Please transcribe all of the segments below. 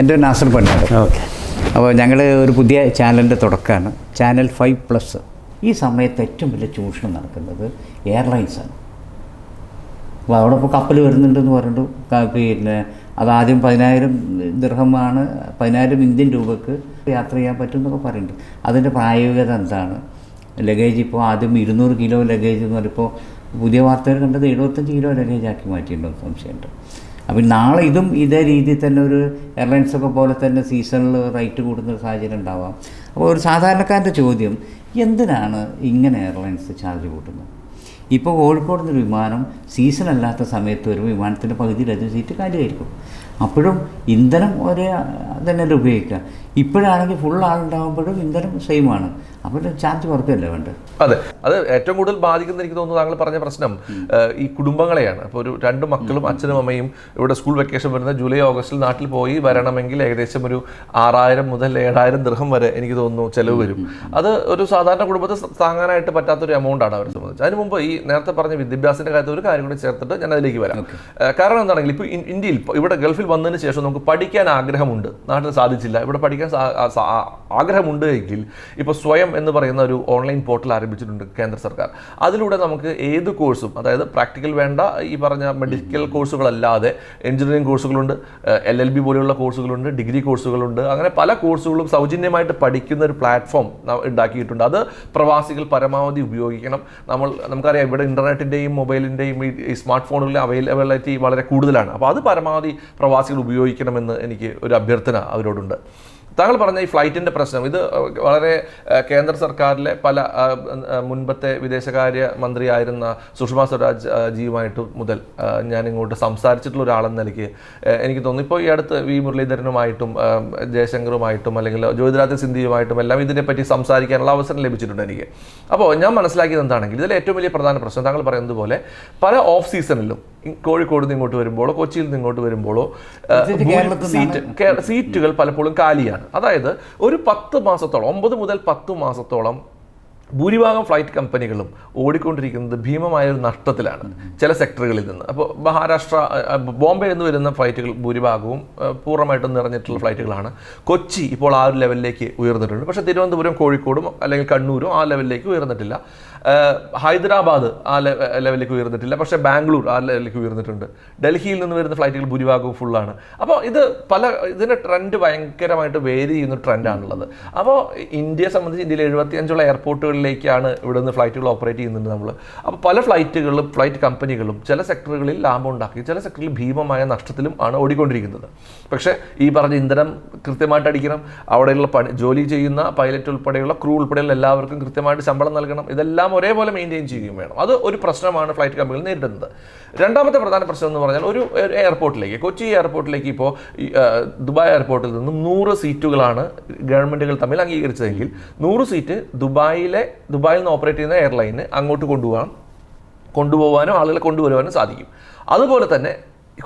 എന്റെ നാസർ പണ്ടാണ് ഓക്കെ. അപ്പോൾ ഞങ്ങൾ ഒരു പുതിയ ചാനലിന്റെ തുടക്കമാണ്. ചാനൽ ഫൈവ് പ്ലസ് ഈ സമയത്ത് ഏറ്റവും വലിയ ചൂഷണം നടക്കുന്നത് എയർലൈൻസാണ് അപ്പോൾ അവിടെ ഇപ്പോൾ കപ്പൽ വരുന്നുണ്ടെന്ന് പറഞ്ഞു പിന്നെ അതാദ്യം പതിനായിരം ദൃഹമാണ് പതിനായിരം ഇന്ത്യൻ രൂപക്ക് യാത്ര ചെയ്യാൻ പറ്റും എന്നൊക്കെ പറയുന്നുണ്ട്. അതിന്റെ പ്രായോഗികത എന്താണ്? ലഗേജ് ഇപ്പോൾ ആദ്യം ഇരുന്നൂറ് കിലോ ലഗേജ് എന്ന് പറയുമ്പോൾ പുതിയ വാർത്തകൾ കണ്ടത് എഴുപത്തഞ്ച് കിലോ ലഗേജ് ആക്കി മാറ്റിയിട്ടുണ്ടോ സംശയമുണ്ട്. അപ്പം നാളെ ഇതും ഇതേ രീതിയിൽ തന്നെ ഒരു എയർലൈൻസൊക്കെ പോലെ തന്നെ സീസണിൽ റേറ്റ് കൂടുന്ന ഒരു സാഹചര്യം ഉണ്ടാവാം. അപ്പോൾ ഒരു സാധാരണക്കാരന്റെ ചോദ്യം എന്തിനാണ് ഇങ്ങനെ എയർലൈൻസ് ചാർജ് കൂട്ടുന്നത്? ഇപ്പോൾ കോഴിക്കോട് നിന്ന് വിമാനം സീസൺ അല്ലാത്ത സമയത്ത് ഒരു വിമാനത്തിന്റെ പകുതിയിലധികം സീറ്റ് കാര്യമായിരിക്കും അപ്പോഴും ഇന്ധനം ഒരേ തന്നെ ഉപയോഗിക്കുക. ഇപ്പോഴാണെങ്കിൽ ഫുൾ ആളുണ്ടാകുമ്പോഴും ഇന്ധനം സെയിം ആണ്. അപ്പോൾ ചാർജ് കുറയ്ക്കല്ലേ വേണ്ട അതെ. അത് ഏറ്റവും കൂടുതൽ ബാധിക്കുന്ന എനിക്ക് തോന്നുന്നു താങ്കൾ പറഞ്ഞ പ്രശ്നം ഈ കുടുംബങ്ങളെയാണ്. അപ്പോൾ ഒരു രണ്ട് മക്കളും അച്ഛനും അമ്മയും ഇവിടെ സ്കൂൾ വെക്കേഷൻ വരുന്ന ജൂലൈ ഓഗസ്റ്റിൽ നാട്ടിൽ പോയി വരണമെങ്കിൽ ഏകദേശം ഒരു ആറായിരം മുതൽ ഏഴായിരം ദൃഹം വരെ എനിക്ക് തോന്നുന്നു ചിലവ് വരും. അത് ഒരു സാധാരണ കുടുംബത്തെ താങ്ങാനായിട്ട് പറ്റാത്തൊരു എമൗണ്ട് ആണ് അവരെ സംബന്ധിച്ച്. അതിന് മുമ്പ് ഈ നേരത്തെ പറഞ്ഞ വിദ്യാഭ്യാസത്തിന്റെ കാര്യത്തിൽ ഒരു കാര്യം കൂടി ചേർത്തിട്ട് ഞാൻ അതിലേക്ക് വരാം. കാരണം എന്താണെങ്കിൽ ഇപ്പോൾ ഇന്ത്യയിൽ ഇവിടെ ഗൾഫിൽ വന്നതിന് ശേഷം നമുക്ക് പഠിക്കാൻ ആഗ്രഹമുണ്ട്. നാട്ടിൽ സാധിച്ചില്ല. ഇവിടെ പഠിക്കാൻ ആഗ്രഹമുണ്ട് എങ്കിൽ ഇപ്പോൾ സ്വയം എന്ന് പറയുന്ന ഒരു ഓൺലൈൻ പോർട്ടൽ ആരംഭിച്ചിട്ടുണ്ട് കേന്ദ്ര സർക്കാർ. അതിലൂടെ നമുക്ക് ഏത് കോഴ്സും അതായത് പ്രാക്ടിക്കൽ വേണ്ട ഈ പറഞ്ഞ മെഡിക്കൽ കോഴ്സുകളല്ലാതെ എഞ്ചിനീയറിംഗ് കോഴ്സുകളുണ്ട് എൽ എൽ ബി പോലെയുള്ള കോഴ്സുകളുണ്ട് ഡിഗ്രി കോഴ്സുകളുണ്ട് അങ്ങനെ പല കോഴ്സുകളും സൗജന്യമായിട്ട് പഠിക്കുന്ന ഒരു പ്ലാറ്റ്ഫോം ഉണ്ടാക്കിയിട്ടുണ്ട്. അത് പ്രവാസികൾ പരമാവധി ഉപയോഗിക്കണം. നമ്മൾ നമുക്കറിയാം ഇവിടെ ഇന്റർനെറ്റിന്റെയും മൊബൈലിന്റെയും ഈ സ്മാർട്ട് ഫോണുകളിലെ അവൈലബിലിറ്റി വളരെ കൂടുതലാണ്. അപ്പോൾ അത് പരമാവധി പ്രവാസികൾ ഉപയോഗിക്കണമെന്ന് എനിക്ക് ഒരു അഭ്യർത്ഥന അവരോടുണ്ട്. താങ്കൾ പറഞ്ഞ ഈ ഫ്ലൈറ്റിന്റെ പ്രശ്നം ഇത് വളരെ കേന്ദ്ര സർക്കാരിലെ പല മുൻപത്തെ വിദേശകാര്യ മന്ത്രിയായിരുന്ന സുഷമ സ്വരാജ് ജിയുമായിട്ട് മുതൽ ഞാൻ ഇങ്ങോട്ട് സംസാരിച്ചിട്ടുള്ള ഒരാളെന്ന നിലയ്ക്ക് എനിക്ക് തോന്നുന്നു. ഇപ്പോൾ ഈ അടുത്ത് വി മുരളീധരനുമായിട്ടും ജയശങ്കറുമായിട്ടും അല്ലെങ്കിൽ ജ്യോതിരാദിത്യ സിന്ധിയുമായിട്ടും എല്ലാം ഇതിനെപ്പറ്റി സംസാരിക്കാനുള്ള അവസരം ലഭിച്ചിട്ടുണ്ട് എനിക്ക്. അപ്പോൾ ഞാൻ മനസ്സിലാക്കിയത് എന്താണെങ്കിൽ ഇതിൽ ഏറ്റവും വലിയ പ്രധാന പ്രശ്നം താങ്കൾ പറയുന്നത് പോലെ പല ഓഫ് സീസണിലും കോഴിക്കോട് നിന്ന് ഇങ്ങോട്ട് വരുമ്പോഴോ കൊച്ചിയിൽ നിന്ന് ഇങ്ങോട്ട് വരുമ്പോഴോ സീറ്റ് സീറ്റുകൾ പലപ്പോഴും കാലിയാണ്. അതായത് ഒരു പത്ത് മാസത്തോളം ഒമ്പത് മുതൽ പത്ത് മാസത്തോളം ഭൂരിഭാഗം ഫ്ലൈറ്റ് കമ്പനികളും ഓടിക്കൊണ്ടിരിക്കുന്നത് ഭീമമായ ഒരു നഷ്ടത്തിലാണ് ചില സെക്ടറുകളിൽ നിന്ന്. അപ്പോൾ മഹാരാഷ്ട്ര ബോംബെ എന്ന് വരുന്ന ഫ്ലൈറ്റുകൾ ഭൂരിഭാഗവും പൂർണമായിട്ടും നിറഞ്ഞിട്ടുള്ള ഫ്ലൈറ്റുകളാണ്. കൊച്ചി ഇപ്പോൾ ആ ഒരു ലെവലിലേക്ക് ഉയർന്നിട്ടുണ്ട്. പക്ഷേ തിരുവനന്തപുരം കോഴിക്കോടും അല്ലെങ്കിൽ കണ്ണൂരും ആ ലെവലിലേക്ക് ഉയർന്നിട്ടില്ല. ഹൈദരാബാദ് ആ ലെവലിലേക്ക് ഉയർന്നിട്ടില്ല. പക്ഷേ ബാംഗ്ലൂർ ആ ലെവലിലേക്ക് ഉയർന്നിട്ടുണ്ട്. ഡൽഹിയിൽ നിന്ന് വരുന്ന ഫ്ലൈറ്റുകൾ ഭൂരിഭാഗവും ഫുള്ളാണ് അപ്പോൾ ഇത് പല ഇതിന്റെ ട്രെൻഡ് ഭയങ്കരമായിട്ട് വേരി ചെയ്യുന്ന ട്രെൻഡാണുള്ളത് അപ്പോൾ ഇന്ത്യയെ സംബന്ധിച്ച് ഇന്ത്യയിൽ എഴുപത്തിയഞ്ചുള്ള എയർപോർട്ടുകളിലേക്കാണ് ഇവിടെ നിന്ന് ഫ്ലൈറ്റുകൾ ഓപ്പറേറ്റ് ചെയ്യുന്നുണ്ട് നമ്മൾ അപ്പോൾ പല ഫ്ലൈറ്റുകളും ഫ്ലൈറ്റ് കമ്പനികളും ചില സെക്ടറുകളിൽ ലാഭം ഉണ്ടാക്കി ചില സെക്ടറിൽ ഭീമമായ നഷ്ടത്തിലും ആണ് ഓടിക്കൊണ്ടിരിക്കുന്നത്. പക്ഷേ ഈ പറഞ്ഞ ഇന്ധനം കൃത്യമായിട്ട് അടിക്കണം അവിടെയുള്ള പണി ജോലി ചെയ്യുന്ന പൈലറ്റ് ഉൾപ്പെടെയുള്ള ക്രൂ ഉൾപ്പെടെയുള്ള എല്ലാവർക്കും കൃത്യമായിട്ട് ശമ്പളം നൽകണം ഇതെല്ലാം ഒരേപോലെ മെയിന്റെയിൻ ചെയ്യുകയും വേണം. അത് ഒരു പ്രശ്നമാണ് ഫ്ലൈറ്റ് കമ്പനികൾ നേരിടുന്നത്. രണ്ടാമത്തെ പ്രധാന പ്രശ്നം എന്ന് പറഞ്ഞാൽ ഒരു എയർപോർട്ടിലേക്ക് കൊച്ചി എയർപോർട്ടിലേക്ക് ഇപ്പോൾ ദുബായ് എയർപോർട്ടിൽ നിന്നും നൂറ് സീറ്റുകളാണ് ഗവൺമെന്റുകൾ തമ്മിൽ അംഗീകരിച്ചതെങ്കിൽ നൂറ് സീറ്റ് ദുബായിലെ ദുബായിൽ നിന്ന് ഓപ്പറേറ്റ് ചെയ്യുന്ന എയർലൈന് അങ്ങോട്ട് കൊണ്ടുപോകാൻ കൊണ്ടുപോകാനും ആളുകളെ കൊണ്ടുവരുവാനും സാധിക്കും. അതുപോലെ തന്നെ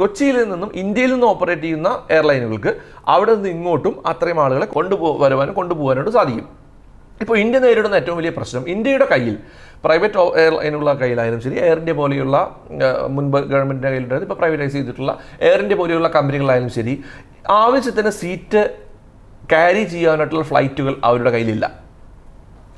കൊച്ചിയിൽ നിന്നും ഇന്ത്യയിൽ നിന്ന് ഓപ്പറേറ്റ് ചെയ്യുന്ന എയർലൈനുകൾക്ക് അവിടെ നിന്ന് ഇങ്ങോട്ടും അത്രയും ആളുകളെ കൊണ്ടുപോ വരുവാനും കൊണ്ടുപോകാനായിട്ട് സാധിക്കും. ഇപ്പോൾ ഇന്ത്യ നേരിടുന്ന ഏറ്റവും വലിയ പ്രശ്നം ഇന്ത്യയുടെ കയ്യിൽ പ്രൈവറ്റ് എയർലൈനുള്ള കയ്യിലായാലും ശരി എയർ ഇന്ത്യ പോലെയുള്ള മുൻപ് ഗവൺമെന്റിന്റെ കയ്യിലുണ്ടായത് ഇപ്പോൾ പ്രൈവറ്റൈസ് ചെയ്തിട്ടുള്ള എയർ ഇന്ത്യ പോലെയുള്ള കമ്പനികളായാലും ശരി ആവശ്യത്തിന് സീറ്റ് ക്യാരി ചെയ്യാനായിട്ടുള്ള ഫ്ലൈറ്റുകൾ അവരുടെ കയ്യിലില്ല.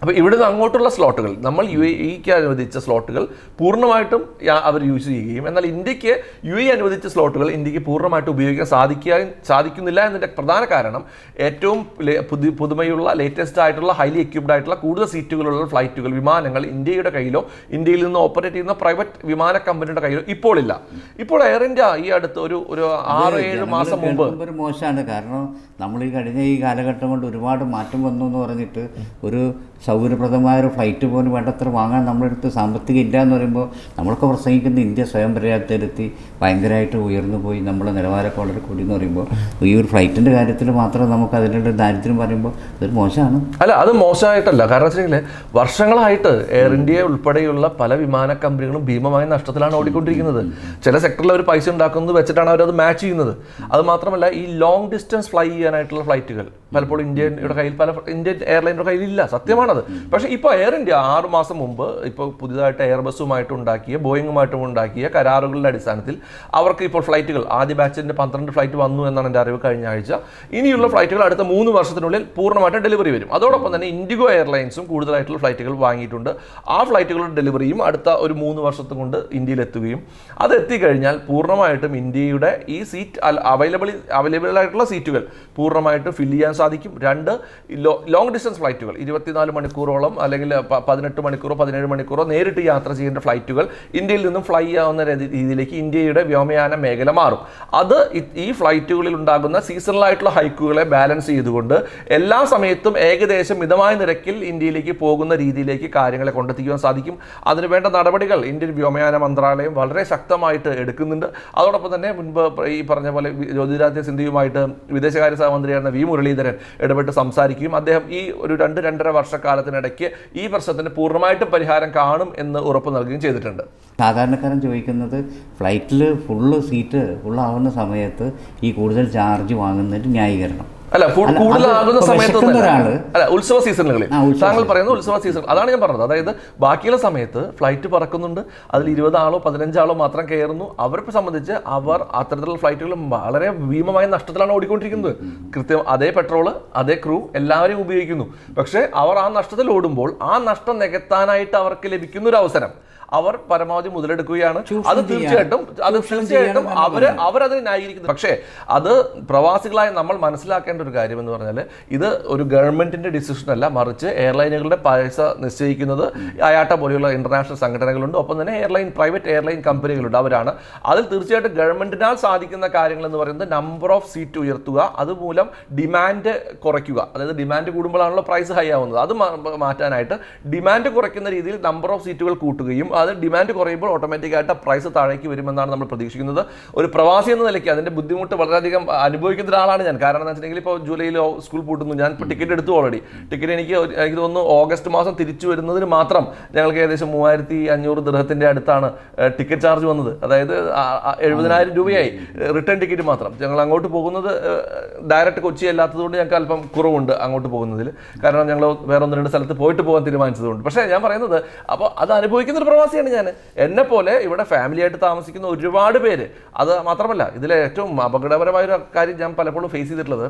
അപ്പോൾ ഇവിടുന്ന് അങ്ങോട്ടുള്ള സ്ലോട്ടുകൾ നമ്മൾ യു എക്ക് അനുവദിച്ച സ്ലോട്ടുകൾ പൂർണമായിട്ടും അവർ യൂസ് ചെയ്യുകയും എന്നാൽ ഇന്ത്യയ്ക്ക് യു എ അനുവദിച്ച സ്ലോട്ടുകൾ ഇന്ത്യയ്ക്ക് പൂർണമായിട്ട് ഉപയോഗിക്കാൻ സാധിക്കാൻ സാധിക്കുന്നില്ല എന്നതിന്റെ പ്രധാന കാരണം ഏറ്റവും പുതു പുതുമയുള്ള ലേറ്റസ്റ്റ് ആയിട്ടുള്ള ഹൈലി എക്യുപ്ഡ് ആയിട്ടുള്ള കൂടുതൽ സീറ്റുകളുള്ള ഫ്ലൈറ്റുകൾ വിമാനങ്ങൾ ഇന്ത്യയുടെ കയ്യിലോ ഇന്ത്യയിൽ നിന്ന് ഓപ്പറേറ്റ് ചെയ്യുന്ന പ്രൈവറ്റ് വിമാന കമ്പനിയുടെ കയ്യിലോ ഇപ്പോൾ ഇല്ല ഇപ്പോൾ എയർ ഇന്ത്യ ഈ അടുത്ത് ഒരു ഒരു ആറ് ഏഴ് മാസം മുമ്പ് ഒരു മോശമാണ്. കാരണം നമ്മൾ ഈ കഴിഞ്ഞ ഈ കാലഘട്ടം കൊണ്ട് ഒരുപാട് മാറ്റം വന്നു എന്ന് പറഞ്ഞിട്ട് ഒരു സൗകര്യപ്രദമായ ഒരു ഫ്ലൈറ്റ് പോലും വേണ്ടത്ര വാങ്ങാൻ നമ്മുടെ അടുത്ത് സാമ്പത്തികം ഇല്ല എന്ന് പറയുമ്പോൾ നമ്മളൊക്കെ പ്രസംഗിക്കുന്ന ഇന്ത്യ സ്വയം പര്യാപ്തരുത്തി ഭയങ്കരമായിട്ട് ഉയർന്നു പോയി നമ്മുടെ നിലവാരമൊക്കെ വളരെ കൂടി എന്ന് പറയുമ്പോൾ. ഈ ഒരു ഫ്ലൈറ്റിന്റെ കാര്യത്തിൽ മാത്രം നമുക്ക് അതിന്റെ ദാരിദ്ര്യം പറയുമ്പോൾ അതൊരു മോശമാണ്. അല്ല അത് മോശമായിട്ടല്ല. കാരണം വെച്ചിട്ടുണ്ടെങ്കിൽ വർഷങ്ങളായിട്ട് എയർ ഇന്ത്യ ഉൾപ്പെടെയുള്ള പല വിമാന കമ്പനികളും ഭീമമായ നഷ്ടത്തിലാണ് ഓടിക്കൊണ്ടിരിക്കുന്നത്. ചില സെക്ടറിൽ അവർ പൈസ ഉണ്ടാക്കുന്നത് വെച്ചിട്ടാണ് അവർ അത് മാച്ച് ചെയ്യുന്നത്. അത് മാത്രമല്ല ഈ ലോങ് ഡിസ്റ്റൻസ് ഫ്ലൈ ചെയ്യാനായിട്ടുള്ള ഫ്ലൈറ്റുകൾ പലപ്പോഴും ഇന്ത്യയുടെ കയ്യിൽ പല ഇന്ത്യൻ എയർലൈന്റെ കയ്യിൽ ഇല്ല സത്യമാണത്. പക്ഷേ ഇപ്പോൾ എയർ ഇന്ത്യ ആറ് മാസം മുമ്പ് ഇപ്പോൾ പുതിയതായിട്ട് എയർബസുമായിട്ട് ഉണ്ടാക്കിയ ബോയിങ്ങുമായിട്ടും ഉണ്ടാക്കിയ കരാറുകളുടെ അടിസ്ഥാനത്തിൽ അവർക്ക് ഇപ്പോൾ ഫ്ലൈറ്റുകൾ ആദ്യ ബാച്ചിന്റെ പന്ത്രണ്ട് ഫ്ലൈറ്റ് വന്നു എന്നാണ് എന്റെ അറിവ് കഴിഞ്ഞ ആഴ്ച. ഇനിയുള്ള ഫ്ലൈറ്റുകൾ അടുത്ത മൂന്ന് വർഷത്തിനുള്ളിൽ പൂർണമായിട്ട് ഡെലിവറി വരും. അതോടൊപ്പം തന്നെ ഇൻഡിഗോ എയർലൈൻസും കൂടുതലായിട്ടുള്ള ഫ്ലൈറ്റുകൾ വാങ്ങിയിട്ടുണ്ട്. ആ ഫ്ലൈറ്റുകളുടെ ഡെലിവറിയും അടുത്ത ഒരു മൂന്ന് വർഷത്തും കൊണ്ട് ഇന്ത്യയിലെത്തുകയും അത് എത്തിക്കഴിഞ്ഞാൽ പൂർണമായിട്ടും ഇന്ത്യയുടെ ഈ സീറ്റ് അവൈലബിൾ അവൈലബിൾ ആയിട്ടുള്ള സീറ്റുകൾ പൂർണമായിട്ട് ഫില്ല് ചെയ്യാൻ സാധിക്കും. രണ്ട് ലോങ് ഡിസ്റ്റൻസ് ഫ്ലൈറ്റുകൾ ഇരുപത്തിനാല് മണിക്കൂറോളം അല്ലെങ്കിൽ പതിനെട്ട് മണിക്കൂറോ പതിനേഴ് മണിക്കൂറോ നേരിട്ട് യാത്ര ചെയ്യേണ്ട ഫ്ലൈറ്റുകൾ ഇന്ത്യയിൽ നിന്നും ഫ്ലൈ ആവുന്ന രീതിയിലേക്ക് ഇന്ത്യയുടെ വ്യോമയാന മേഖല മാറും. അത് ഈ ഫ്ലൈറ്റുകളിൽ ഉണ്ടാകുന്ന സീസണലായിട്ടുള്ള ഹൈക്കുകളെ ബാലൻസ് ചെയ്തുകൊണ്ട് എല്ലാ സമയത്തും ഏകദേശം മിതമായ നിരക്കിൽ ഇന്ത്യയിലേക്ക് പോകുന്ന രീതിയിലേക്ക് കാര്യങ്ങളെ കൊണ്ടെത്തിക്കുവാൻ സാധിക്കും. അതിനുവേണ്ട നടപടികൾ ഇന്ത്യൻ വ്യോമയാന മന്ത്രാലയം വളരെ ശക്തമായിട്ട് എടുക്കുന്നുണ്ട്. അതോടൊപ്പം തന്നെ മുൻപ് ഈ പറഞ്ഞ പോലെ ജ്യോതിരാദിത്യ സിന്ധ്യയുമായിട്ട് വിദേശകാര്യ സഹമന്ത്രിയായിരുന്ന വി മുരളീധരൻ ഇടപെട്ട് സംസാരിക്കുകയും അദ്ദേഹം ഈ ഒരു രണ്ട് രണ്ടര വർഷക്കാലത്തിനിടയ്ക്ക് ഈ പ്രശ്നത്തിന് പൂർണമായിട്ടും പരിഹാരം കാണും എന്ന് ഉറപ്പ് നൽകുകയും ചെയ്തിട്ടുണ്ട്. സാധാരണക്കാരൻ ചോദിക്കുന്നത് ഫ്ലൈറ്റിൽ ഫുള്ള് സീറ്റ് ഫുള്ളാവുന്ന സമയത്ത് ഈ കൂടുതൽ ചാർജ് വാങ്ങുന്നതിന് ന്യായീകരണം. അല്ല ഫുഡ് കൂടുതലാകുന്ന സമയത്ത് അല്ല ഉത്സവ സീസണുകളിൽ. താങ്കൾ പറയുന്നത് ഉത്സവ സീസൺ. അതാണ് ഞാൻ പറഞ്ഞത്. അതായത് ബാക്കിയുള്ള സമയത്ത് ഫ്ലൈറ്റ് പറക്കുന്നുണ്ട്. അതിൽ ഇരുപതാളോ പതിനഞ്ചാളോ മാത്രം കയറുന്നു. അവരെ സംബന്ധിച്ച് അവർ അത്തരത്തിലുള്ള ഫ്ലൈറ്റുകൾ വളരെ ഭീമമായ നഷ്ടത്തിലാണ് ഓടിക്കൊണ്ടിരിക്കുന്നത്. കൃത്യം അതേ പെട്രോൾ അതേ ക്രൂ എല്ലാവരെയും ഉപയോഗിക്കുന്നു. പക്ഷേ അവർ ആ നഷ്ടത്തിൽ ഓടുമ്പോൾ ആ നഷ്ടം നികത്താനായിട്ട് അവർക്ക് ലഭിക്കുന്ന ഒരു അവസരം അവർ പരമാവധി മുതലെടുക്കുകയാണ്. അത് തീർച്ചയായിട്ടും അത് തീർച്ചയായിട്ടും അവർ അവരതിനെ ന്യായീകരിക്കുന്നു. പക്ഷേ അത് പ്രവാസികളായ നമ്മൾ മനസ്സിലാക്കേണ്ട ഒരു കാര്യം എന്ന് പറഞ്ഞാൽ ഇത് ഒരു ഗവൺമെന്റിന്റെ ഡിസിഷൻ അല്ല. മറിച്ച് എയർലൈനുകളുടെ പൈസ നിശ്ചയിക്കുന്നത് അയാട്ട പോലെയുള്ള ഇന്റർനാഷണൽ സംഘടനകളുണ്ട്. ഒപ്പം തന്നെ എയർലൈൻ പ്രൈവറ്റ് എയർലൈൻ കമ്പനികളുണ്ട് അവരാണ്. അതിൽ തീർച്ചയായിട്ടും ഗവൺമെന്റിനാൽ സാധിക്കുന്ന കാര്യങ്ങൾ എന്ന് പറയുന്നത് നമ്പർ ഓഫ് സീറ്റ് ഉയർത്തുക അതുമൂലം ഡിമാൻഡ് കുറയ്ക്കുക. അതായത് ഡിമാൻഡ് കൂടുമ്പോഴാണല്ലോ പ്രൈസ് ഹൈ ആവുന്നത്. അത് മാറ്റാനായിട്ട് ഡിമാൻഡ് കുറയ്ക്കുന്ന രീതിയിൽ നമ്പർ ഓഫ് സീറ്റുകൾ കൂട്ടുകയും അത് ഡിമാൻഡ് കുറയുമ്പോൾ ഓട്ടോമാറ്റിക്കായിട്ട് പ്രൈസ് താഴേക്ക് വരുമെന്നാണ് നമ്മൾ പ്രതീക്ഷിക്കുന്നത്. ഒരു പ്രവാസി എന്ന നിലയ്ക്ക് അതിന്റെ ബുദ്ധിമുട്ട് വളരെയധികം അനുഭവിക്കുന്ന ഒരാളാണ് ഞാൻ. കാരണം എന്ന് വെച്ചിട്ടുണ്ടെങ്കിൽ ഇപ്പോൾ ജൂലൈയിൽ സ്കൂൾ പൂട്ടുന്നു. ഞാൻ ഇപ്പോൾ ടിക്കറ്റ് എടുത്തു ഓൾറെഡി ടിക്കറ്റ് എനിക്ക് എനിക്ക് തോന്നുന്നു ഓഗസ്റ്റ് മാസം തിരിച്ചു വരുന്നതിന് മാത്രം ഞങ്ങൾക്ക് ഏകദേശം മൂവായിരത്തി അഞ്ഞൂറ് ദൃഹത്തിന്റെ അടുത്താണ് ടിക്കറ്റ് ചാർജ് വന്നത്. അതായത് എഴുപതിനായിരം രൂപയായി. റിട്ടേൺ ടിക്കറ്റ് മാത്രം. ഞങ്ങൾ അങ്ങോട്ട് പോകുന്നത് ഡയറക്റ്റ് കൊച്ചി അല്ലാത്തതുകൊണ്ട് ഞങ്ങൾക്ക് അല്പം കുറവുണ്ട് അങ്ങോട്ട് പോകുന്നതിൽ. കാരണം ഞങ്ങൾ വേറെ ഒന്ന് രണ്ട് സ്ഥലത്ത് പോയിട്ട് പോകാൻ തീരുമാനിച്ചതുകൊണ്ട്. പക്ഷേ ഞാൻ പറയുന്നത് അപ്പോൾ അത് അനുഭവിക്കുന്ന ഒരു പ്രവാസിയാണ് ഞാൻ. എന്നെ പോലെ ഇവിടെ ഫാമിലിയായിട്ട് താമസിക്കുന്ന ഒരുപാട് പേര്. അത് മാത്രമല്ല ഇതിലെ ഏറ്റവും അപകടപരമായ ഒരു കാര്യം ഞാൻ പലപ്പോഴും ഫേസ് ചെയ്തിട്ടുള്ളത്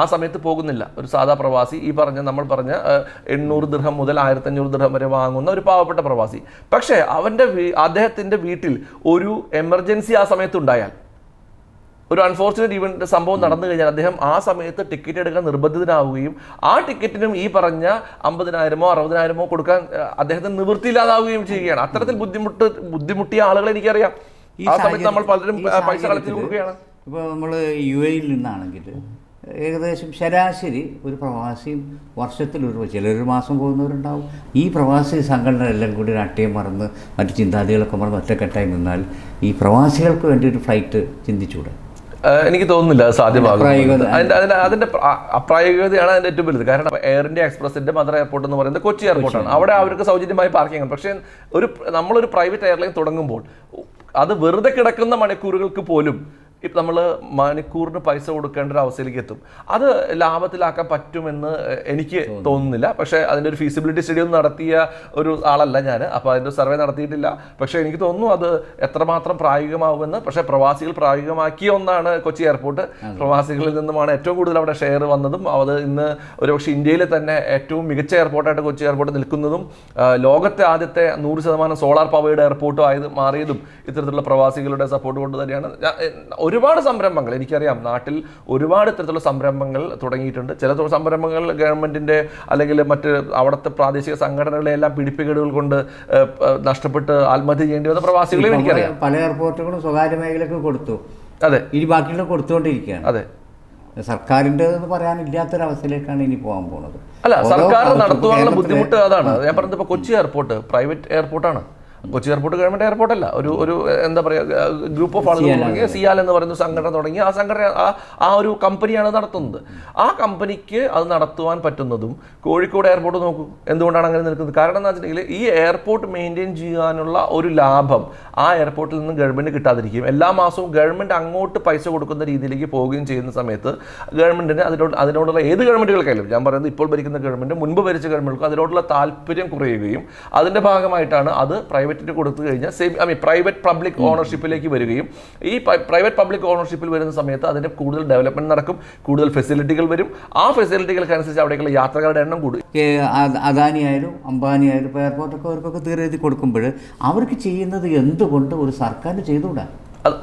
ആ സമയത്ത് പോകുന്നില്ല. ഒരു സാധാ പ്രവാസി ഈ പറഞ്ഞ നമ്മൾ പറഞ്ഞ എണ്ണൂറ് ദൃഹം മുതൽ ആയിരത്തഞ്ഞൂറ് ദൃഹം വരെ വാങ്ങുന്ന ഒരു പാവപ്പെട്ട പ്രവാസി. പക്ഷേ അവന്റെ അദ്ദേഹത്തിന്റെ വീട്ടിൽ ഒരു എമർജൻസി ആ സമയത്ത് ഉണ്ടായാൽ ഒരു അൺഫോർച്ചുനേറ്റ് ഇവന്റ് സംഭവം നടന്നു കഴിഞ്ഞാൽ അദ്ദേഹം ആ സമയത്ത് ടിക്കറ്റ് എടുക്കാൻ നിർബന്ധിതനാവുകയും ആ ടിക്കറ്റിനും ഈ പറഞ്ഞ അമ്പതിനായിരമോ അറുപതിനായിരമോ കൊടുക്കാൻ അദ്ദേഹത്തിന് നിവൃത്തിയില്ലാതാവുകയും ചെയ്യുകയാണ്. അത്തരത്തിൽ ബുദ്ധിമുട്ട് ബുദ്ധിമുട്ടിയ ആളുകളെ എനിക്കറിയാം. ഈ ആ സമയത്ത് നമ്മൾ പലരും പൈസ കളിച്ചു കൊടുക്കുകയാണ്. ഇപ്പോൾ നമ്മൾ യു എയിൽ നിന്നാണെങ്കിൽ ഏകദേശം ശരാശരി ഒരു പ്രവാസിയും വർഷത്തിലൊരു ചിലൊരു മാസം പോകുന്നവരുണ്ടാവും. ഈ പ്രവാസി സംഘടന എല്ലാം കൂടി ഒരു അട്ടയും മറന്ന് മറ്റു ചിന്താതികളൊക്കെ മറന്ന് ഒറ്റക്കെട്ടായി നിന്നാൽ ഈ പ്രവാസികൾക്ക് വേണ്ടി ഒരു ഫ്ലൈറ്റ് ചിന്തിച്ചൂടെ ഏഹ് എനിക്ക് തോന്നുന്നില്ല അത് സാധ്യമാകും. അതിന്റെ അതിന്റെ അതിന്റെ അപ്രായോഗികതയാണ് അതിന്റെ ഏറ്റവും വലുത്. കാരണം എയർ ഇന്ത്യ എക്സ്പ്രസിന്റെ മദർ എയർപോർട്ട് എന്ന് പറയുന്നത് കൊച്ചി എയർപോർട്ടാണ്. അവിടെ അവർക്ക് സൗജന്യമായി പാർക്കിംഗ് ആണ് പക്ഷേ ഒരു നമ്മളൊരു പ്രൈവറ്റ് എയർലൈൻ തുടങ്ങുമ്പോൾ അത് വെറുതെ കിടക്കുന്ന മണിക്കൂറുകൾക്ക് പോലും ഇപ്പം നമ്മൾ മണിക്കൂറിന് പൈസ കൊടുക്കേണ്ട ഒരു അവസ്ഥയിലേക്ക് എത്തും. അത് ലാഭത്തിലാക്കാൻ പറ്റുമെന്ന് എനിക്ക് തോന്നുന്നില്ല. പക്ഷേ അതിന്റെ ഒരു ഫീസിബിലിറ്റി സ്റ്റഡി ഒന്നും നടത്തിയ ഒരു ആളല്ല ഞാൻ അപ്പോൾ അതിന്റെ സർവേ നടത്തിയിട്ടില്ല. പക്ഷേ എനിക്ക് തോന്നുന്നു അത് എത്രമാത്രം പ്രായോഗികമാവുമെന്ന്. പക്ഷേ പ്രവാസികൾ പ്രായോഗികമാക്കിയ ഒന്നാണ് കൊച്ചി എയർപോർട്ട് പ്രവാസികളിൽ നിന്നുമാണ് ഏറ്റവും കൂടുതൽ അവിടെ ഷെയർ വന്നതും. അത് ഇന്ന് ഒരുപക്ഷെ ഇന്ത്യയിലെ തന്നെ ഏറ്റവും മികച്ച എയർപോർട്ടായിട്ട് കൊച്ചി എയർപോർട്ട് നിൽക്കുന്നതും ലോകത്തെ ആദ്യത്തെ നൂറ് ശതമാനം സോളാർ പവേഡ് എയർപോർട്ടും ആയത് മാറിയതും ഇത്തരത്തിലുള്ള പ്രവാസികളുടെ സപ്പോർട്ട് കൊണ്ട് തന്നെയാണ്. ഒരുപാട് സംരംഭങ്ങൾ എനിക്കറിയാം നാട്ടിൽ ഒരുപാട് ഇത്തരത്തിലുള്ള സംരംഭങ്ങൾ തുടങ്ങിയിട്ടുണ്ട്. ചില സംരംഭങ്ങൾ ഗവൺമെന്റിന്റെ അല്ലെങ്കിൽ മറ്റ് അവിടുത്തെ പ്രാദേശിക സംഘടനകളെ എല്ലാം പിടിപ്പുകേടുകൾ കൊണ്ട് നഷ്ടപ്പെട്ട് ആത്മഹത്യ ചെയ്യേണ്ടി വന്ന പ്രവാസികളെയും എനിക്കറിയാം. പല എയർപോർട്ടുകളും സ്വകാര്യ മേഖലക്ക് കൊടുത്തു. അതെ. ഇനി ബാക്കിയുള്ള കൊടുത്തുകൊണ്ടിരിക്കുകയാണ്. അതെ. സർക്കാരിന്റെ എന്ന് പറയാനില്ലാത്തൊരവസ്ഥയിലേക്കാണ് ഇനി പോകാൻ പോകുന്നത്. അല്ല സർക്കാർ നടത്തുവാനുള്ള ബുദ്ധിമുട്ട് അതാണ്. ഞാൻ പറഞ്ഞത് ഇപ്പോൾ കൊച്ചി എയർപോർട്ട് പ്രൈവറ്റ് എയർപോർട്ടാണ്. കൊച്ചി എയർപോർട്ട് ഗവൺമെന്റ് എയർപോർട്ട് അല്ല. ഒരു ഒരു എന്താ പറയുക ഗ്രൂപ്പ് ഓഫ് ആളുകൾ തുടങ്ങി സിയാൽ എന്ന് പറയുന്ന സംഘടന തുടങ്ങി ആ സംഘടന ആ- ഒരു കമ്പനിയാണ് നടത്തുന്നത്. ആ കമ്പനിക്ക് അത് നടത്തുവാൻ പറ്റുന്നതും കോഴിക്കോട് എയർപോർട്ട് നോക്കൂ എന്തുകൊണ്ടാണ് അങ്ങനെ നിൽക്കുന്നത്? കാരണം എന്താ വെച്ചിട്ടുണ്ടെങ്കിൽ ഈ എയർപോർട്ട് മെയിന്റെയിൻ ചെയ്യാനുള്ള ഒരു ലാഭം ആ എയർപോർട്ടിൽ നിന്ന് ഗവൺമെന്റ് കിട്ടാതിരിക്കും എല്ലാ മാസവും ഗവൺമെന്റ് അങ്ങോട്ട് പൈസ കൊടുക്കുന്ന രീതിയിലേക്ക് പോവുകയും ചെയ്യുന്ന സമയത്ത് ഗവൺമെന്റിന് അതിനോട് അതിനോടുള്ള ഏത് ഗവൺമെന്റുകൾക്കായാലും ഞാൻ പറയുന്നത് ഇപ്പോൾ ഭരിക്കുന്ന ഗവൺമെന്റ് മുൻപ് ഭരിച്ച ഗവൺമെന്റുകൾക്കും അതിനോടുള്ള താല്പര്യം കുറയുകയും അതിന്റെ ഭാഗമായിട്ടാണ് അത് പ്രൈവറ്റിന് കൊടുത്തു കഴിഞ്ഞാൽ same I mean private public ഓണർഷിപ്പിലേക്ക് വരികയും ഈ പ്രൈവറ്റ് പബ്ലിക് ഓണർഷിപ്പിൽ വരുന്ന സമയത്ത് അതിന്റെ കൂടുതൽ ഡെവലപ്മെന്റ് നടക്കും കൂടുതൽ ഫെസിലിറ്റികൾ വരും. ആ ഫെസിലിറ്റികൾക്കനുസരിച്ച് അവിടേക്കുള്ള യാത്രക്കാരുടെ എണ്ണം കൂടും. അദാനി ആയാലും അംബാനി ആയാലും ഇപ്പോൾ എയർപോർട്ടൊക്കെ അവർക്കൊക്കെ തീരെ എഴുതി കൊടുക്കുമ്പോൾ അവർക്ക് ചെയ്യുന്നത് എന്തുകൊണ്ട് ഒരു സർക്കാർ ചെയ്തുകൂടാ?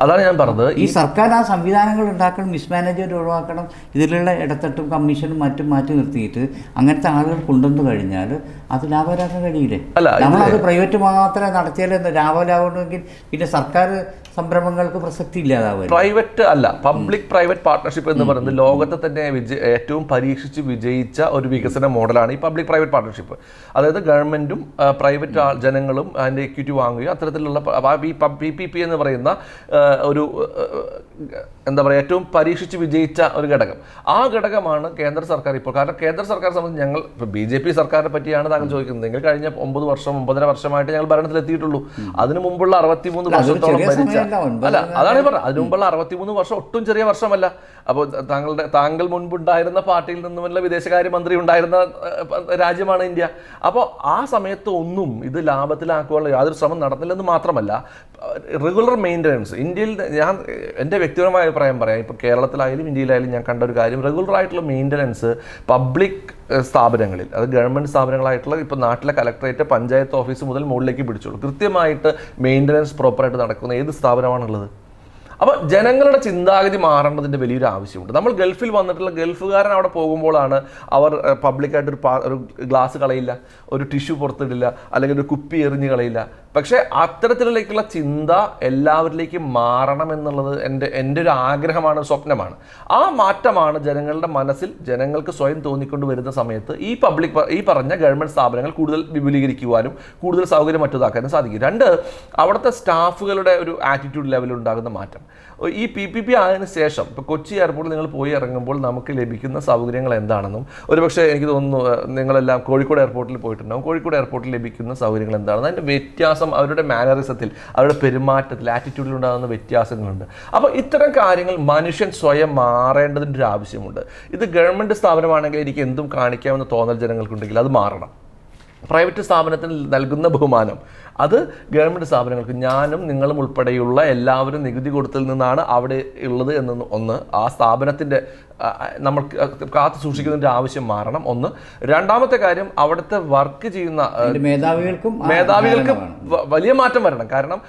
അതാണ് ഞാൻ പറഞ്ഞത്. ഈ സർക്കാർ ആ സംവിധാനങ്ങൾ ഉണ്ടാക്കണം മിസ്മാനേജ്മെന്റ് ഒഴിവാക്കണം ഇതിലുള്ള ഇടത്തട്ടും കമ്മീഷനും മറ്റും മാറ്റി നിർത്തിയിട്ട് അങ്ങനത്തെ ആളുകൾ കൊണ്ടുവന്നു കഴിഞ്ഞാൽ അത് ലാഭകരമാക്കാൻ കഴിയില്ലേ നമ്മളത് പ്രൈവറ്റ് മാത്രമേ നടത്തിയാലേ ലാഭലാഭമെങ്കിൽ പിന്നെ സർക്കാർ സംരംഭങ്ങൾക്ക് പ്രസക്തി ഇല്ലാതാവും പ്രൈവറ്റ് അല്ല പബ്ലിക് പ്രൈവറ്റ് പാർട്ണർഷിപ്പ് എന്ന് പറയുന്നത് ലോകത്തെ തന്നെ വിജയ ഏറ്റവും പരീക്ഷിച്ച് വിജയിച്ച ഒരു വികസന മോഡലാണ് ഈ പബ്ലിക് പ്രൈവറ്റ് പാർട്ണർഷിപ്പ് അതായത് ഗവൺമെന്റും പ്രൈവറ്റ് ജനങ്ങളും അതിന്റെ ഇക്വിറ്റി വാങ്ങുകയും അത്തരത്തിലുള്ള ഈ പി പി പി എന്ന് പറയുന്ന ഒരു എന്താ പറയുക ഏറ്റവും പരീക്ഷിച്ച് വിജയിച്ച ഒരു ഘടകം. ആ ഘടകമാണ് കേന്ദ്ര സർക്കാർ ഇപ്പോൾ. കാരണം കേന്ദ്ര സർക്കാർ സംബന്ധിച്ച് ഞങ്ങൾ ബി ജെ പി സർക്കാരിനെ പറ്റിയാണ് താങ്കൾ ചോദിക്കുന്നതെങ്കിൽ കഴിഞ്ഞ ഒമ്പത് വർഷം ഒമ്പതര വർഷമായിട്ട് ഞങ്ങൾ ഭരണത്തിലെത്തിയിട്ടുള്ളൂ. അതിനു മുമ്പുള്ള അറുപത്തിമൂന്ന് വർഷത്തോളം ഭരിച്ച അല്ല അതാണ് പറഞ്ഞത്. അതിനു മുമ്പുള്ള അറുപത്തിമൂന്ന് വർഷം ഒട്ടും ചെറിയ വർഷമല്ല. അപ്പോൾ താങ്കളുടെ താങ്കൾ മുൻപുണ്ടായിരുന്ന പാർട്ടിയിൽ നിന്നുമല്ല വിദേശകാര്യമന്ത്രി ഉണ്ടായിരുന്ന രാജ്യമാണ് ഇന്ത്യ. അപ്പോൾ ആ സമയത്ത് ഒന്നും ഇത് ലാഭത്തിലാക്കുവാനുള്ള യാതൊരു ശ്രമം നടന്നില്ലെന്ന് മാത്രമല്ല റെഗുലർ മെയിന്റനൻസ് ഇന്ത്യയിൽ ഞാൻ എന്റെ വ്യക്തിപരമായ അഭിപ്രായം പറയാം. ഇപ്പോൾ കേരളത്തിലായാലും ഇന്ത്യയിലായാലും ഞാൻ കണ്ട ഒരു കാര്യം റെഗുലർ ആയിട്ടുള്ള മെയിന്റനൻസ് പബ്ലിക് സ്ഥാപനങ്ങളിൽ അത് ഗവൺമെന്റ് സ്ഥാപനങ്ങളായിട്ടുള്ള ഇപ്പോൾ നാട്ടിലെ കലക്ടറേറ്റ് പഞ്ചായത്ത് ഓഫീസ് മുതൽ മുകളിലേക്ക് പിടിച്ചോളൂ. കൃത്യമായിട്ട് മെയിന്റനൻസ് പ്രോപ്പറായിട്ട് നടക്കുന്ന ഏത് സ്ഥാപനമാണുള്ളത്? അപ്പോൾ ജനങ്ങളുടെ ചിന്താഗതി മാറേണ്ടതിന്റെ വലിയൊരു ആവശ്യമുണ്ട്. നമ്മൾ ഗൾഫിൽ വന്നിട്ടുള്ള ഗൾഫുകാരൻ അവിടെ പോകുമ്പോഴാണ് അവർ പബ്ലിക്കായിട്ട് ഒരു ഒരു ഗ്ലാസ് കളയില്ല ഒരു ടിഷ്യൂ പുറത്തിടില്ല അല്ലെങ്കിൽ ഒരു കുപ്പി എറിഞ്ഞ് കളയില്ല. പക്ഷേ അത്തരത്തിലേക്കുള്ള ചിന്ത എല്ലാവരിലേക്കും മാറണം എന്നുള്ളത് എന്റെ എന്റെ ഒരു ആഗ്രഹമാണ് സ്വപ്നമാണ്. ആ മാറ്റമാണ് ജനങ്ങളുടെ മനസ്സിൽ ജനങ്ങൾക്ക് സ്വയം തോന്നിക്കൊണ്ട് വരുന്ന സമയത്ത് ഈ പബ്ലിക് ഈ പറഞ്ഞ ഗവൺമെന്റ് സ്ഥാപനങ്ങൾ കൂടുതൽ വിപുലീകരിക്കുവാനും കൂടുതൽ സൗകര്യം മറ്റതാക്കാനും സാധിക്കും. രണ്ട് അവിടുത്തെ സ്റ്റാഫുകളുടെ ഒരു ആറ്റിറ്റ്യൂഡ് ലെവലിൽ ഉണ്ടാകുന്ന മാറ്റം. ഈ പി പി പി ആയതിനു ശേഷം ഇപ്പോൾ കൊച്ചി എയർപോർട്ടിൽ നിങ്ങൾ പോയി ഇറങ്ങുമ്പോൾ നമുക്ക് ലഭിക്കുന്ന സൗകര്യങ്ങൾ എന്താണെന്നും ഒരുപക്ഷെ എനിക്ക് തോന്നുന്നു നിങ്ങളെല്ലാം കോഴിക്കോട് എയർപോർട്ടിൽ പോയിട്ടുണ്ടാകും കോഴിക്കോട് എയർപോർട്ടിൽ ലഭിക്കുന്ന സൗകര്യങ്ങൾ എന്താണെന്ന് അതിന്റെ വ്യത്യാസം അവരുടെ മാനറിസത്തിൽ അവരുടെ പെരുമാറ്റത്തിൽ ആറ്റിറ്റ്യൂഡിൽ ഉണ്ടാകുന്ന വ്യത്യാസങ്ങളുണ്ട്. അപ്പോൾ ഇത്തരം കാര്യങ്ങൾ മനുഷ്യൻ സ്വയം മാറേണ്ടതിന്റെ ഒരു ആവശ്യമുണ്ട്. ഇത് ഗവൺമെന്റ് സ്ഥാപനമാണെങ്കിൽ എനിക്ക് എന്തും കാണിക്കാമെന്ന് തോന്നൽ ജനങ്ങൾക്കുണ്ടെങ്കിൽ അത് മാറണം. പ്രൈവറ്റ് സ്ഥാപനത്തിന് നൽകുന്ന ബഹുമാനം അത് ഗവൺമെന്റ് സ്ഥാപനങ്ങൾക്ക് ഞാനും നിങ്ങളും ഉൾപ്പെടെയുള്ള എല്ലാവരും നികുതി കൊടുത്തിൽ നിന്നാണ് അവിടെ ഉള്ളത് എന്ന് ഒന്ന് ആ സ്ഥാപനത്തിന്റെ നമ്മൾ കാത്തു സൂക്ഷിക്കുന്നതിന്റെ ആവശ്യം മാറണം. ഒന്ന് രണ്ടാമത്തെ കാര്യം അവിടുത്തെ വർക്ക് ചെയ്യുന്ന മേധാവികൾക്കും മേധാവികൾക്കും വലിയ മാറ്റം വരണം. കാരണം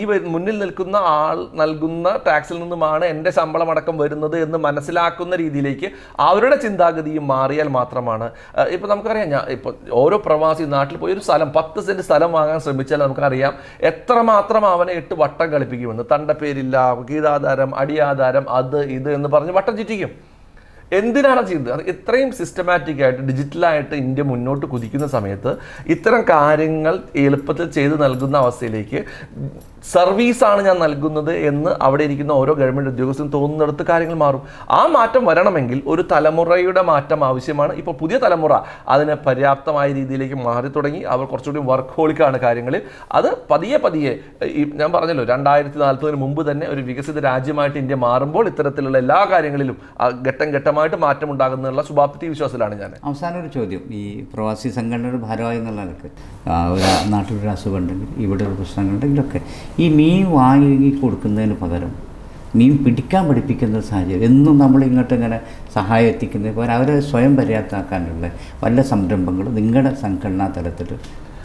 ഈ മുന്നിൽ നിൽക്കുന്ന ആൾ നൽകുന്ന ടാക്സിൽ നിന്നുമാണ് എന്റെ ശമ്പളം അടക്കം വരുന്നത് എന്ന് മനസ്സിലാക്കുന്ന രീതിയിലേക്ക് അവരുടെ ചിന്താഗതിയും മാറിയാൽ മാത്രമാണ്. ഇപ്പൊ നമുക്കറിയാം ഞാൻ ഇപ്പൊ ഓരോ പ്രവാസി നാട്ടിൽ പോയി ഒരു സ്ഥലം പത്ത് സെന്റ് സ്ഥലം വാങ്ങാൻ ശ്രമിച്ചാൽ നമുക്കറിയാം എത്രമാത്രം അവനെ ഇട്ട് വട്ടം കളിപ്പിക്കുമെന്ന് തണ്ടപ്പേരില്ല ഗീതാധാരം അടിയാധാരം അത് ഇത് എന്ന് പറഞ്ഞ് വട്ടം ചുറ്റിക്കും. എന്തിനാണ് ചെയ്യുന്നത്? അത് ഇത്രയും സിസ്റ്റമാറ്റിക് ആയിട്ട് ഡിജിറ്റലായിട്ട് ഇന്ത്യ മുന്നോട്ട് കുതിക്കുന്ന സമയത്ത് ഇത്തരം കാര്യങ്ങൾ എളുപ്പത്തിൽ ചെയ്തു നൽകുന്ന അവസ്ഥയിലേക്ക് സർവീസാണ് ഞാൻ നൽകുന്നത് എന്ന് അവിടെ ഇരിക്കുന്ന ഓരോ ഗവൺമെന്റ് ഉദ്യോഗസ്ഥരും തോന്നുന്നിടത്ത് കാര്യങ്ങൾ മാറും. ആ മാറ്റം വരണമെങ്കിൽ ഒരു തലമുറയുടെ മാറ്റം ആവശ്യമാണ്. ഇപ്പോൾ പുതിയ തലമുറ അതിന് പര്യാപ്തമായ രീതിയിലേക്ക് മാറി തുടങ്ങി. അവർ കുറച്ചുകൂടി വർക്ക് ഹോളിക്കാണ് കാര്യങ്ങളിൽ അത് പതിയെ പതിയെ ഞാൻ പറഞ്ഞല്ലോ രണ്ടായിരത്തി നാൽപ്പതിന് മുമ്പ് തന്നെ ഒരു വികസിത രാജ്യമായിട്ട് ഇന്ത്യ മാറുമ്പോൾ ഇത്തരത്തിലുള്ള എല്ലാ കാര്യങ്ങളിലും ഘട്ടം ഘട്ടമായിട്ട് മാറ്റം ഉണ്ടാകുന്നതിനുള്ള ശുഭാപ്തി വിശ്വാസത്തിലാണ് ഞാൻ. അവസാനം ഒരു ചോദ്യം. ഈ പ്രവാസി സംഘടനയുടെ ഭാരവാഹി എന്നുള്ള നിലയ്ക്ക് നാട്ടിലൊരു അസുഖം ഉണ്ടെങ്കിൽ ഇവിടെ ഒരു പ്രശ്നങ്ങളുണ്ടെങ്കിലൊക്കെ ഈ മീൻ വാങ്ങി കൊടുക്കുന്നതിന് പകരം മീൻ പിടിക്കാൻ പഠിപ്പിക്കുന്ന സാഹചര്യം എന്നും നമ്മൾ ഇങ്ങോട്ട് ഇങ്ങനെ സഹായം എത്തിക്കുന്നത് പോലെ അവരെ സ്വയം പര്യാപ്തമാക്കാനുള്ള വല്ല സംരംഭങ്ങളും നിങ്ങളുടെ സംഘടനാ തലത്തിൽ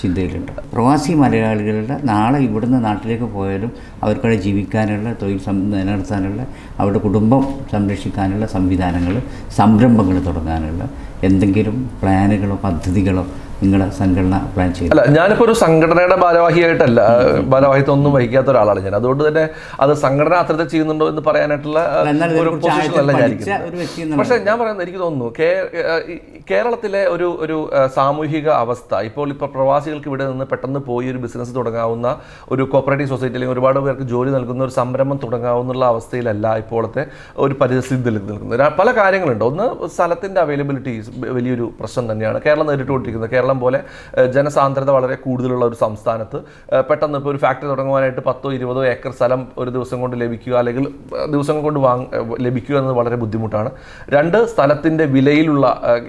ചിന്തയിലുണ്ട്. പ്രവാസി മലയാളികളുടെ നാളെ ഇവിടുന്ന് നാട്ടിലേക്ക് പോയാലും അവർക്കവിടെ ജീവിക്കാനുള്ള തൊഴിൽ നിലനിർത്താനുള്ള അവരുടെ കുടുംബം സംരക്ഷിക്കാനുള്ള സംവിധാനങ്ങൾ സംരംഭങ്ങൾ തുടങ്ങാനുള്ള എന്തെങ്കിലും പ്ലാനുകളോ പദ്ധതികളോ നിങ്ങളുടെ സംഘടന പ്ലാൻ ചെയ്യുന്നത് അല്ല ഞാനിപ്പോൾ ഒരു സംഘടനയുടെ ഭാരവാഹിയായിട്ടല്ല. ഭാരവാഹിത്വം ഒന്നും വഹിക്കാത്ത ഒരാളാണ് ഞാൻ. അതുകൊണ്ട് തന്നെ അത് സംഘടന അത്രത്തെ ചെയ്യുന്നുണ്ടോ എന്ന് പറയാനായിട്ടുള്ള ഒരു പൊസിഷനല്ല ഞാൻ പക്ഷേ ഞാൻ പറയുന്നത് എനിക്ക് തോന്നുന്നു കേരളത്തിലെ ഒരു ഒരു സാമൂഹിക അവസ്ഥ ഇപ്പോൾ ഇപ്പോൾ പ്രവാസികൾക്ക് ഇവിടെ നിന്ന് പെട്ടെന്ന് പോയി ഒരു ബിസിനസ് തുടങ്ങാവുന്ന ഒരു കോപ്പറേറ്റീവ് സൊസൈറ്റി അല്ലെങ്കിൽ ഒരുപാട് പേർക്ക് ജോലി നൽകുന്ന ഒരു സംരംഭം തുടങ്ങാവുന്നുള്ള അവസ്ഥയിലല്ല ഇപ്പോഴത്തെ ഒരു പരിസ്ഥിതി നിൽക്കുന്നത് പല കാര്യങ്ങളുണ്ട്. ഒന്ന് സ്ഥലത്തിന്റെ അവൈലബിലിറ്റി വലിയൊരു പ്രശ്നം തന്നെയാണ്. കേരളം നേരിട്ടുകൊണ്ടിരിക്കുന്നത്. കേരളം പോലെ ജനസാന്ദ്രത വളരെ കൂടുതലുള്ള ഒരു സംസ്ഥാനത്ത്. പെട്ടെന്ന് ഇപ്പോൾ ഒരു ഫാക്ടറി തുടങ്ങുവാനായിട്ട് പത്തോ ഇരുപതോ ഏക്കർ സ്ഥലം ഒരു ദിവസം കൊണ്ട് ലഭിക്കുക അല്ലെങ്കിൽ ദിവസങ്ങൾ കൊണ്ട് വാങ് ഏഹ് ലഭിക്കുക എന്നത് വളരെ ബുദ്ധിമുട്ടാണ്. രണ്ട് സ്ഥലത്തിന്റെ വിലയിലുള്ള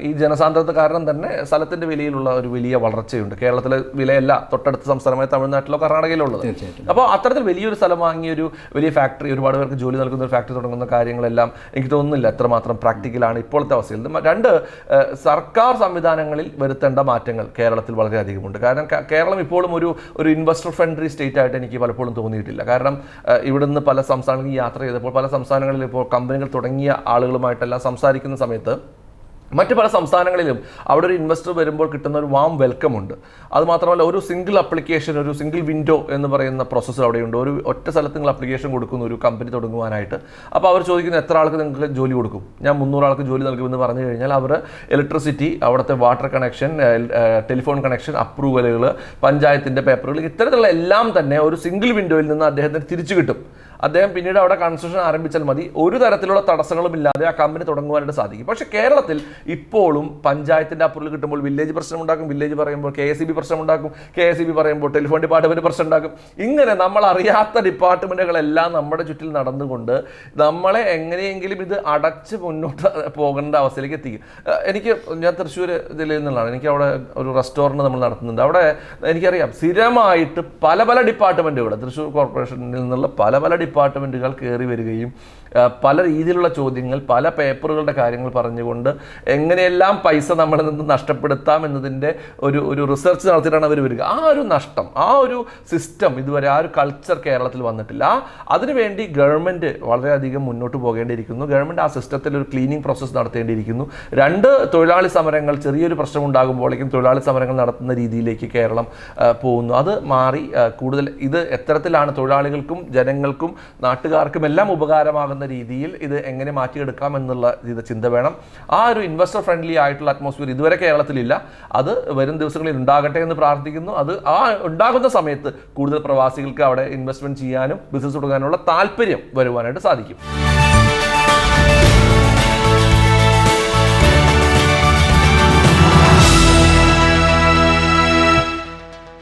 ഈ ജനസാന്ദ്രത കാരണം തന്നെ സ്ഥലത്തിന്റെ വിലയിലുള്ള ഒരു വലിയ വളർച്ചയുണ്ട്. കേരളത്തിലെ വിലയല്ല തൊട്ടടുത്ത സംസ്ഥാനമായ തമിഴ്നാട്ടിലോ കർണാടകയിലോ ഉള്ളത് അപ്പോൾ അത്തരത്തിൽ വലിയൊരു സ്ഥലം വാങ്ങിയ ഒരു വലിയ ഫാക്ടറി ഒരുപാട് പേർക്ക് ജോലി നൽകുന്ന ഒരു ഫാക്ടറി തുടങ്ങുന്ന കാര്യങ്ങളെല്ലാം എനിക്ക് തോന്നുന്നില്ല. എത്രമാത്രം പ്രാക്ടിക്കലാണ് ഇപ്പോഴത്തെ അവസ്ഥയിൽ. രണ്ട് സർക്കാർ സംവിധാനങ്ങളിൽ വരുത്തേണ്ട മാറ്റങ്ങൾ കേരളത്തിൽ വളരെയധികമുണ്ട്. കാരണം കേരളം ഇപ്പോഴും ഒരു ഒരു ഇൻവെസ്റ്റർ ഫ്രണ്ട്ലി സ്റ്റേറ്റ് ആയിട്ട് എനിക്ക് പലപ്പോഴും തോന്നിയിട്ടില്ല. കാരണം ഇവിടുന്ന് പല സംസ്ഥാനങ്ങളിൽ യാത്ര ചെയ്തപ്പോൾ പല സംസ്ഥാനങ്ങളിൽ ഇപ്പോൾ കമ്പനികൾ തുടങ്ങിയ ആളുകളുമായിട്ടെല്ലാം സംസാരിക്കുന്ന സമയത്ത് മറ്റ് പല സംസ്ഥാനങ്ങളിലും അവിടെ ഒരു ഇൻവെസ്റ്റർ വരുമ്പോൾ കിട്ടുന്ന ഒരു വാം വെൽക്കം ഉണ്ട്. അതുമാത്രമല്ല ഒരു സിംഗിൾ അപ്ലിക്കേഷൻ ഒരു സിംഗിൾ വിൻഡോ എന്ന് പറയുന്ന പ്രോസസ്സ് അവിടെയുണ്ട് ഒരു ഒറ്റ സ്ഥലത്ത് നിങ്ങൾ അപ്ലിക്കേഷൻ കൊടുക്കുന്നു ഒരു കമ്പനി തുടങ്ങുവാനായിട്ട്. അപ്പോൾ അവർ ചോദിക്കുന്ന എത്ര ആൾക്ക് നിങ്ങൾക്ക് ജോലി കൊടുക്കും? ഞാൻ മുന്നൂറ് ആൾക്ക് ജോലി നൽകുമെന്ന് പറഞ്ഞു കഴിഞ്ഞാൽ അവർ ഇലക്ട്രിസിറ്റി അവിടുത്തെ വാട്ടർ കണക്ഷൻ ടെലിഫോൺ കണക്ഷൻ അപ്രൂവലുകൾ പഞ്ചായത്തിന്റെ പേപ്പറുകൾ ഇത്തരത്തിലുള്ള എല്ലാം തന്നെ ഒരു സിംഗിൾ വിൻഡോയിൽ നിന്ന് അദ്ദേഹത്തിന് തിരിച്ചു കിട്ടും. അദ്ദേഹം പിന്നീട് അവിടെ കൺസ്ട്രക്ഷൻ ആരംഭിച്ചാൽ മതി. ഒരു തരത്തിലുള്ള തടസ്സങ്ങളും ഇല്ലാതെ ആ കമ്പനി തുടങ്ങുവാനായിട്ട് സാധിക്കും. പക്ഷേ കേരളത്തിൽ ഇപ്പോഴും പഞ്ചായത്തിന്റെ അപ്രൂവൽ കിട്ടുമ്പോൾ വില്ലേജ് പ്രശ്നം ഉണ്ടാക്കും വില്ലേജ് പറയുമ്പോൾ കെ എസ് പ്രശ്നം ഉണ്ടാക്കും കെ എസ് പറയുമ്പോൾ ടെലിഫോൺ ഡിപ്പാർട്ട്മെന്റ് പ്രശ്നം ഉണ്ടാക്കും ഇങ്ങനെ നമ്മൾ അറിയാത്ത ഡിപ്പാർട്ട്മെന്റുകളെല്ലാം നമ്മുടെ ചുറ്റിൽ നടന്നുകൊണ്ട് നമ്മളെ എങ്ങനെയെങ്കിലും ഇത് അടച്ച് മുന്നോട്ട് പോകേണ്ട അവസ്ഥയിലേക്ക് എത്തിക്കും. എനിക്ക് ഞാൻ തൃശ്ശൂർ ജില്ലയിൽ നിന്നുള്ളതാണ്. എനിക്ക് അവിടെ ഒരു റെസ്റ്റോറന്റ് നമ്മൾ നടത്തുന്നുണ്ട്. അവിടെ എനിക്കറിയാം സ്ഥിരമായിട്ട് പല പല ഡിപ്പാർട്ട്മെന്റുകൾ തൃശ്ശൂർ കോർപ്പറേഷനിൽ നിന്നുള്ള പല പല ഡിപ്പാർട്ട്മെന്റുകൾ കയറി വരികയും പല രീതിയിലുള്ള ചോദ്യങ്ങൾ പല പേപ്പറുകളുടെ കാര്യങ്ങൾ പറഞ്ഞുകൊണ്ട് എങ്ങനെയെല്ലാം പൈസ നമ്മളിൽ നിന്ന് നഷ്ടപ്പെടുത്താം എന്നതിന്റെ ഒരു ഒരു റിസർച്ച് നടത്തിയിട്ടാണ് അവർ വരിക. ആ ഒരു നഷ്ടം ആ ഒരു സിസ്റ്റം ഇതുവരെ ആ ഒരു കൾച്ചർ കേരളത്തിൽ വന്നിട്ടില്ല. അതിനുവേണ്ടി ഗവൺമെന്റ് വളരെയധികം മുന്നോട്ട് പോകേണ്ടിയിരിക്കുന്നു. ഗവൺമെന്റ് ആ സിസ്റ്റത്തിൽ ഒരു ക്ലീനിങ് പ്രോസസ്സ് നടത്തേണ്ടിയിരിക്കുന്നു. രണ്ട് തൊഴിലാളി സമരങ്ങൾ ചെറിയൊരു പ്രശ്നം ഉണ്ടാകുമ്പോഴേക്കും തൊഴിലാളി സമരങ്ങൾ നടത്തുന്ന രീതിയിലേക്ക് കേരളം പോകുന്നു. അത് മാറി കൂടുതൽ ഇത് എത്തരത്തിലാണ് തൊഴിലാളികൾക്കും ജനങ്ങൾക്കും നാട്ടുകാർക്കും എല്ലാം ഉപകാരമാകുന്ന രീതിയിൽ ഇത് എങ്ങനെ മാറ്റിയെടുക്കാം എന്നുള്ള ഇത് ചിന്ത വേണം. ആ ഒരു ഇൻവെസ്റ്റർ ഫ്രണ്ട്ലി ആയിട്ടുള്ള അറ്റ്മോസ്ഫിയർ ഇതുവരെ കേരളത്തിലില്ല. അത് വരും ദിവസങ്ങളിൽ ഉണ്ടാകട്ടെ എന്ന് പ്രാർത്ഥിക്കുന്നു. അത് ആ ഉണ്ടാകുന്ന സമയത്ത് കൂടുതൽ പ്രവാസികൾക്ക് അവിടെ ഇൻവെസ്റ്റ്മെന്റ് ചെയ്യാനും ബിസിനസ് തുടങ്ങാനുള്ള താല്പര്യം വരുവാനായിട്ട് സാധിക്കും.